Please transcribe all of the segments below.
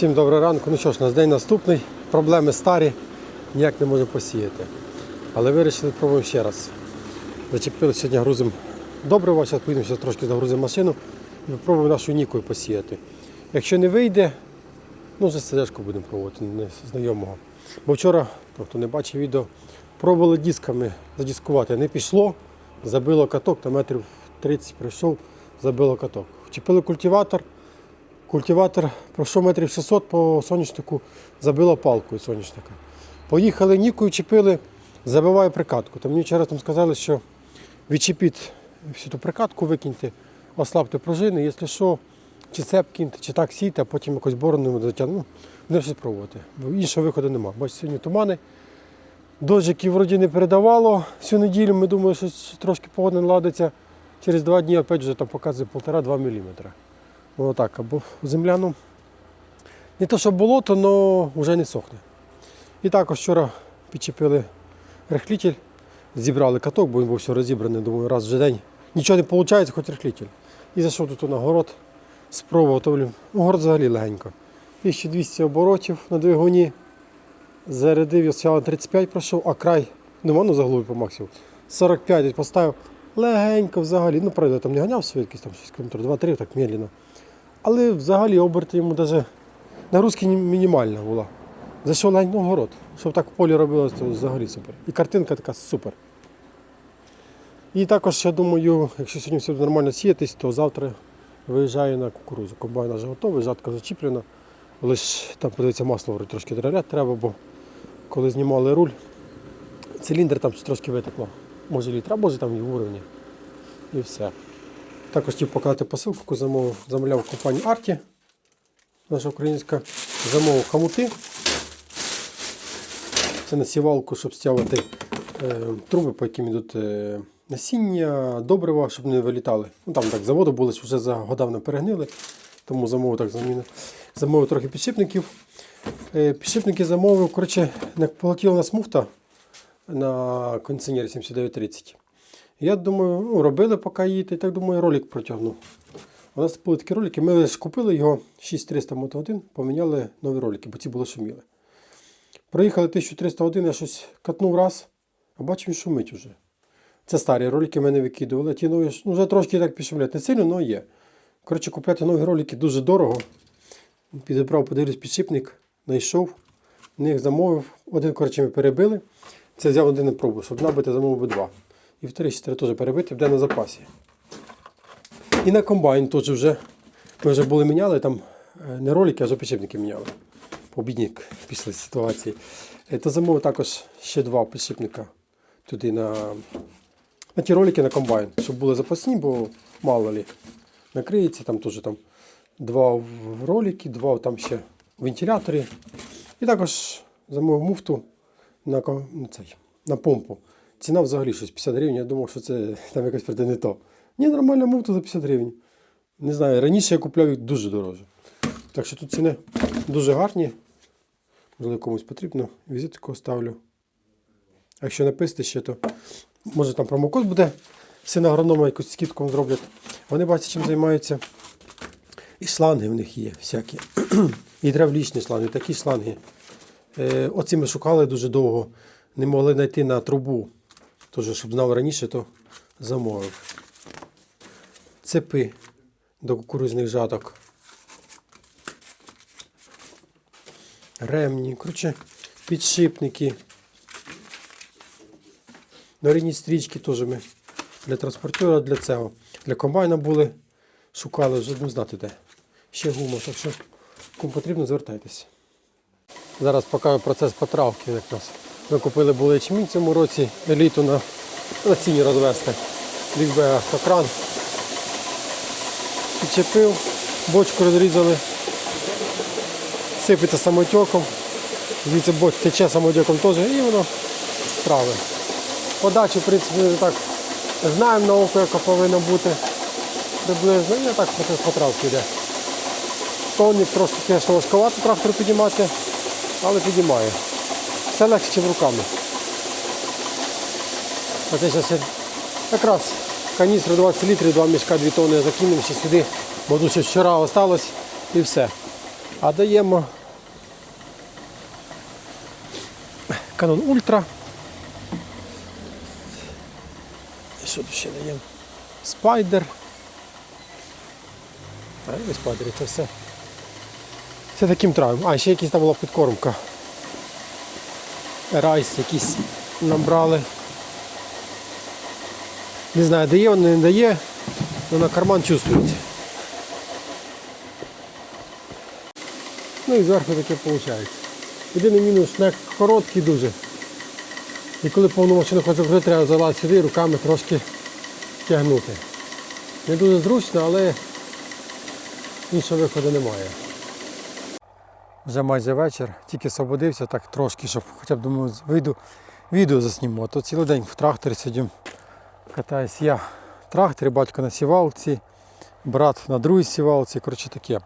Всім доброго ранку. Ну що ж, у нас день наступний. Проблеми старі, ніяк не можемо посіяти. Але вирішили, пробуємо ще раз. Зачепили сьогодні грузимо добрива, зараз поїдемо трошки загрузимо машину і спробуємо нашу нікою посіяти. Якщо не вийде, ну вже стежку будемо пробувати, не знайомого. Бо вчора, хто не бачив відео, пробували дисками задіскувати. Не пішло, забило каток, та метрів 30 пройшов, забило каток. Вчепили культиватор. Культиватор пройшов метрів 600 по соняшнику, забило палкою соняшника. Поїхали нікою, чіпили, забиваю прикатку. Там мені вчора там сказали, що відчепіть всю ту прикатку, викиньте, ослабте пружини, якщо що, чи цеп киньте, чи так сійте, а потім якось бороною затягнути. Ну, не щось пробувати. Бо іншого виходу немає. Бачите, сьогодні тумани. Дощики вроді не передавало всю неділю. Ми думали, що трошки погода наладиться. Через два дні опять вже там показує 1,5-2 мм. Воно так, або земля, ну, не то, що болото, але вже не сохне. І також вчора підчепили рехлітель, зібрали каток, бо він був все розібраний, думаю, раз вже день. Нічого не виходить, хоч рехлітель. І зайшов тут на город, спробував, то ну, город взагалі легенько. 1200 оборотів на двигуні. Зарядив я спочатку 35 пройшов, а край, ну воно заглубив по максимуму. 45 поставив. Легенько взагалі. Ну, правда, там не ганяв швидкість, там 6 км, 2-3, так медленно. Але взагалі оберти йому навіть нагрузки мінімальна була. Зайшов легенько в город. Щоб так в полі робилось, то взагалі супер. І картинка така супер. І також, я думаю, якщо сьогодні все нормально сіятись, то завтра виїжджаю на кукурузу. Комбайн вже готовий, жатка зачіплена. Лише там подивиться масло трошки доряд треба, бо коли знімали руль, циліндр там трошки витекло. Може літра, може там і в уровні. І все. Також хотів показати посилку, замовив, замовляв в компанії Арті. Наша українська замовив хамути. Це на сівалку, щоб стягувати е, труби, по яким йдуть е, насіння, добрива, щоб не вилітали. Ну, там так заводу були, що вже за годавно перегнили, тому замовив так замінив. Замовив трохи підшипників. Е, підшипники замовив, коротше, не полетіла нас муфта на кондиціонері 7930. Я думаю, ну, робили поки та й так думаю, ролик протягнув. У нас були такі ролики, ми лише купили його 6300 Moto1, поміняли нові ролики, бо ці були шуміли. Проїхали 1301, я щось катнув раз, а бачу, він шумить уже. Це старі ролики мене викидували. Ті нові ну, вже трошки так пішумлять. Не сильно, але є. Коротше, купляти нові ролики дуже дорого. Підібрав, подивлюсь, підшипник, знайшов, в них замовив. Один, коротше, ми перебили. Це взяв один на пробу, щоб набити, замовив би два. І ще треба теж перебити, буде на запасі. І на комбайн теж вже. Ми вже були міняли там е, не ролики, а вже підшипники міняли. Побідник після ситуації. Е, То замовив також ще два підшипника туди на, на ті ролики на комбайн, щоб були запасні, бо мало лі. Накриється там теж там два в ролики, два там ще в вентиляторі. І також замовив муфту на, цей, на помпу. Ціна взагалі щось 50 гривень. Я думав, що це там якось проте не то. Ні, нормальна муфта за 50 гривень. Не знаю, раніше я купляв їх дуже дороже. Так що тут ціни дуже гарні. Можливо, комусь потрібно. Візитку ставлю. А якщо написати ще, то може там промокод буде. Син агронома якусь скидку зроблять. Вони бачите, чим займаються. І шланги в них є всякі. І Гідравлічні шланги, такі шланги. Е, оці ми шукали дуже довго. Не могли знайти на трубу. Тож, щоб знав раніше, то замовив. Цепи до кукурузних жаток. Ремні, коротше, підшипники. Нарідні стрічки теж ми для транспортера, для цього. Для комбайна були. Шукали вже не знати де. Ще гума, так що кому потрібно, звертайтеся. Зараз покажу процес потравки. Як нас. Ми купили були ячмінь цьому році, еліту на, на ціні розвести. Бігбе автокран. Підчепив, бочку розрізали, сипеться самотеком. Звідси боч тече самотеком теж і воно трави. Подачу, в принципі, так знаємо на око, яка повинна бути приблизно. І так процес потравки йде. Тонник трошки, звісно, важковато трактор піднімати, але піднімає. Все легше, руками. Оце зараз ще якраз каністру 20 літрів, два мішка, 2 тонни закинемо ще сюди, бо тут ще вчора осталось і все. А даємо Ultra. І що тут ще даємо? Спайдер. А, не спайдер, це все. Це таким травим. А, ще якась там була підкормка. Райс якийсь набрали. Не знаю, дає він, не дає, але на карман чувствується. Ну і зверху таке виходить. Єдиний мінус, шнек короткий дуже. І коли повну машину хочеш закрути, треба залазити сюди і руками трошки тягнути. Не дуже зручно, але іншого виходу немає. Вже майже вечір, тільки освободився так трошки, щоб хоча б думаю, вийду, відео засніму. А то цілий день в тракторі сидім. Катаюсь я в тракторі, батько на сівалці, брат на другій сівалці, коротше таке.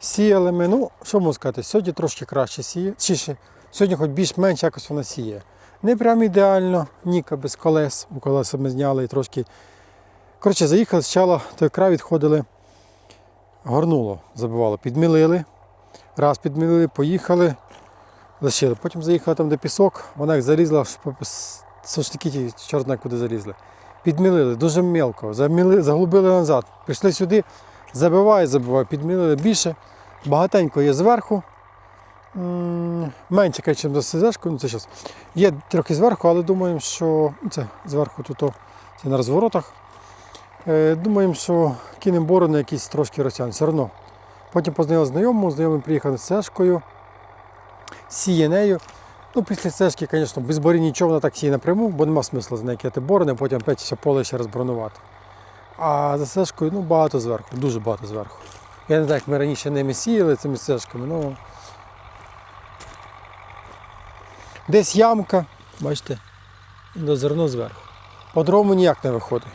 Сіяли ми, ну, що можу сказати, сьогодні трошки краще сіє. Чи ще, сьогодні хоч більш-менш якось вона сіє. Не прям ідеально, ніка без колес, бо колеса ми зняли і трошки. Коротше, заїхали спочатку, той край відходили, горнуло, забивало, підмілили. Раз підмілили, поїхали, лишили. Потім заїхали там, де пісок, вона як залізла, сушники ті, чорт знає куди залізли. Підмілили, дуже мелко, заміли, заглубили назад. Прийшли сюди, забиває, забиває, підмілили більше. Багатенько є зверху. Менше, ніж за СЗшку, ну це щас. Є трохи зверху, але думаємо, що ну, це зверху тут це на розворотах. Е, думаємо, що кинемо борони якісь трошки розтягнуть. Все одно. Потім познайомив знайомому, знайомий приїхав з сешкою, сіє нею. Ну, після сешки, звісно, без борі нічого вона так сіє напряму, бо нема смисла з нею кидати борони, потім опять все поле ще розбронувати. А за сешкою ну, багато зверху, дуже багато зверху. Я не знаю, як ми раніше ними сіяли цими сешками, ну. Десь ямка, бачите, до зерно зверху. По-другому ніяк не виходить.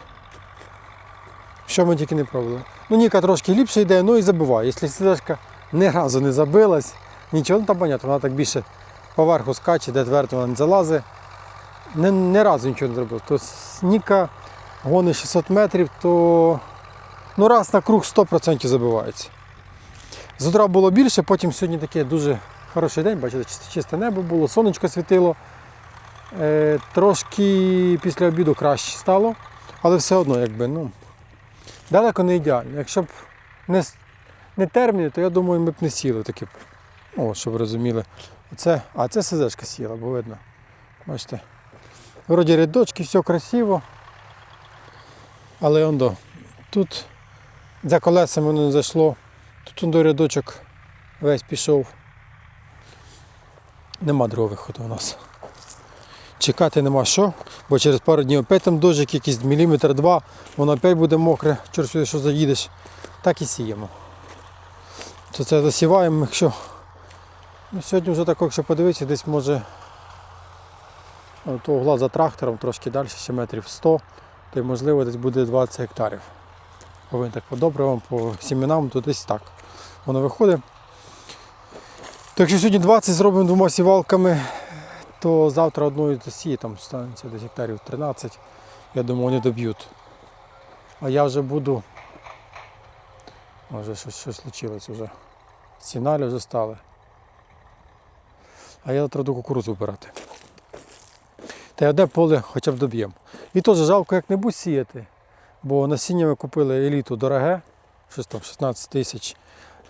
Що ми тільки не пробували. Ну, Ніка трошки ліпше йде, ну і забиває. Якщо сидешка ні разу не забилась, нічого ну, там понятно, вона так більше поверху скаче, де твердо вона не залазить. Ні, ні разу нічого не зробила. То з Ніка гони 600 метрів, то ну, раз на круг 100% забивається. З утра було більше, потім сьогодні такий дуже хороший день, бачите, чисте, чисте небо було, сонечко світило. Е, трошки після обіду краще стало, але все одно, якби, ну, далеко не ідеально. Якщо б не, не терміни, то я думаю, ми б не сіли такі. б. Щоб розуміли. Оце, а це СЗшка сіла, бо видно. Бачите. Вроді рядочки, все красиво. Але он до. Тут за колесами воно не зайшло. Тут он до рядочок весь пішов. Нема другого виходу у нас. Чекати нема що, бо через пару днів опять там дощик, якийсь міліметр два, воно опять буде мокре, сюди, що заїдеш. Так і сіємо. То це засіваємо, якщо. Ну, сьогодні вже так, якщо подивитися, десь може от угла за трактором, трошки далі, ще метрів 100, то й можливо десь буде 20 гектарів. Повинен так по добривам, по сімінам, то десь так. Воно виходить. То якщо сьогодні 20 зробимо двома сівалками, то завтра одною засіє, там станеться десь гектарів 13. Я думаю, вони доб'ють. А я вже буду. Може щось, щось случилось вже. Сіналі вже стали. А я завтра до кукурудзу вбирати. Та й одне поле хоча б доб'ємо. І теж жалко як-небудь сіяти. Бо насіння ми купили еліту дороге, щось там 16 тисяч.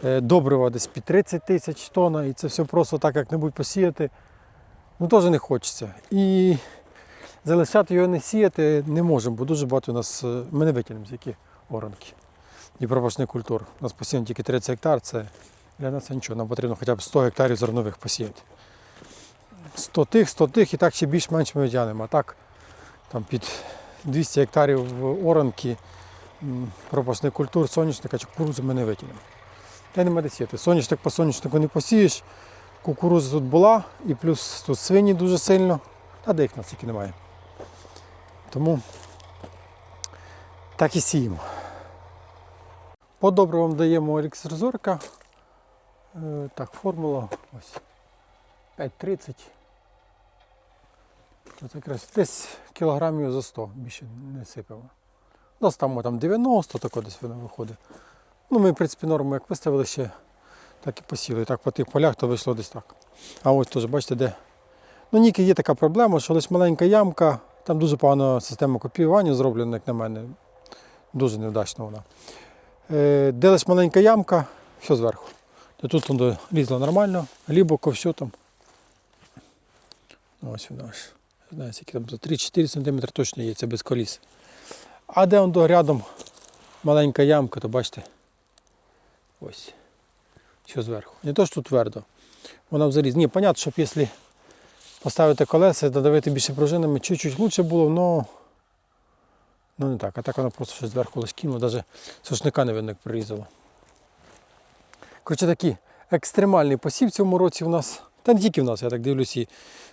Е, Добрива десь під 30 тисяч тонн, і це все просто так як-небудь посіяти. Ну теж не хочеться. І залишати його не сіяти не можемо, бо дуже багато у нас. е, Ми не витягнемо з які оранки. І пропашних культур. У нас посіяно тільки 30 гектар, це для нас нічого. Нам потрібно хоча б 100 гектарів зернових посіяти. 100 тих, 100 тих і так ще більш-менш ми витягнемо. А так там під 200 гектарів оранки, м, пропашних культур, соняшника чи кукурудзи ми не витягнемо. Та нема де сіяти. Соняшник по соняшнику не посієш, кукурудза тут була, і плюс тут свині дуже сильно, а де їх тільки немає. Тому так і сіємо. По добривам даємо еліксир зорка. Е, Так, формула ось 5,30. Це якраз десь кілограмів за 100, більше не сипемо. Нас там, там 90, тако десь воно виходить. Ну, ми, в принципі, норму як виставили ще Так і посіли. Так по тих полях то вийшло десь так. А ось теж, бачите, де. Ну, ніки є така проблема, що лише маленька ямка, там дуже погана система копіювання зроблена, як на мене. Дуже невдачна вона. Е, де лише маленька ямка, все зверху. То тут воно лізло нормально, глибоко, все там. Ось воно аж. Не знаю, скільки там за 3-4 см точно є, це без коліс. А де воно рядом маленька ямка, то бачите. Ось. Що зверху. Не то, що тут твердо. Вона взагалі. Ні, понятно, щоб якщо поставити колеса, додавити більше пружинами, чуть-чуть краще було, але ну не так. А так вона просто щось зверху лиш кинула, навіть сушника не видно, як. Коротше, такий екстремальний посів в цьому році у нас. Та не тільки в нас, я так дивлюсь, і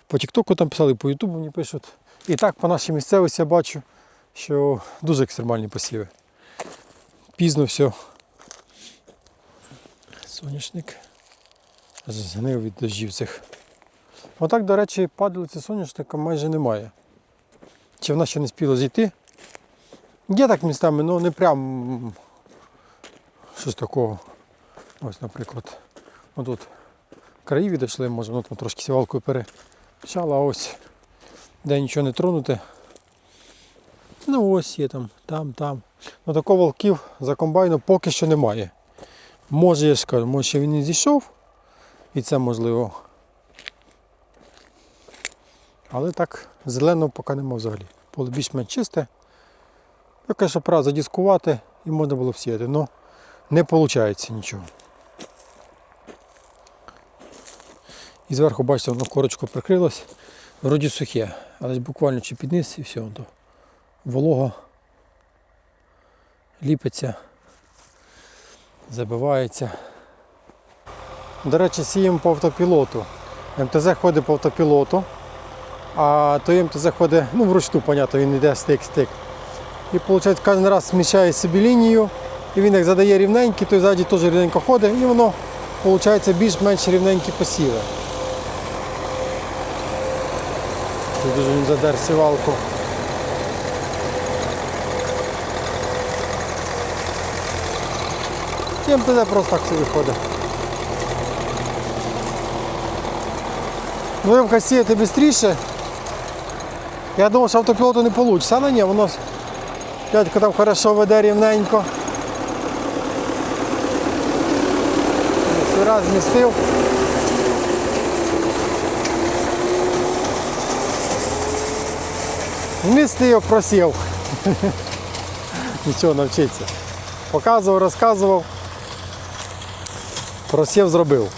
по Тіктоку там писали, і по Ютубу мені пишуть. І так по нашій місцевості я бачу, що дуже екстремальні посіви. Пізно все. Соняшник. Згнив від дождів цих. Отак, до речі, падалиці соняшника майже немає. Чи вона ще не спіла зійти? Є так містами, але не прям щось такого. Ось, наприклад, отут краї відійшли, може, ну, там трошки сівалкою перечала, а ось де нічого не тронуте. Ну ось є там, там, там. Ну такого волків за комбайну поки що немає. Може, я ж кажу, може ще він не зійшов, і це можливо. Але так, зеленого поки нема взагалі. Поле більш-менш чисте. Поки що пора задіскувати і можна було б сіяти, але не виходить нічого. І зверху, бачите, воно корочку прикрилось. Вроді сухе, але буквально чи під низ і все. То волого ліпиться, забивається. До речі, сіємо по автопілоту. МТЗ ходить по автопілоту, а той МТЗ ходить ну, вручну, понятно, він йде стик-стик. І виходить, кожен раз зміщає собі лінію, і він як задає рівненький, той ззаді теж рівненько ходить, і воно виходить більш-менш рівненькі посіви. Тут дуже він задер сівалку. МТЗ просто так собі ходить. Вимка сіяти швидше. Я думав, що автопілоту не вийде, але ні, воно дядько там хорошо веде рівненько. Раз змістив. Вмістив, просів. Нічого навчиться. Показував, розказував. Просів зробив.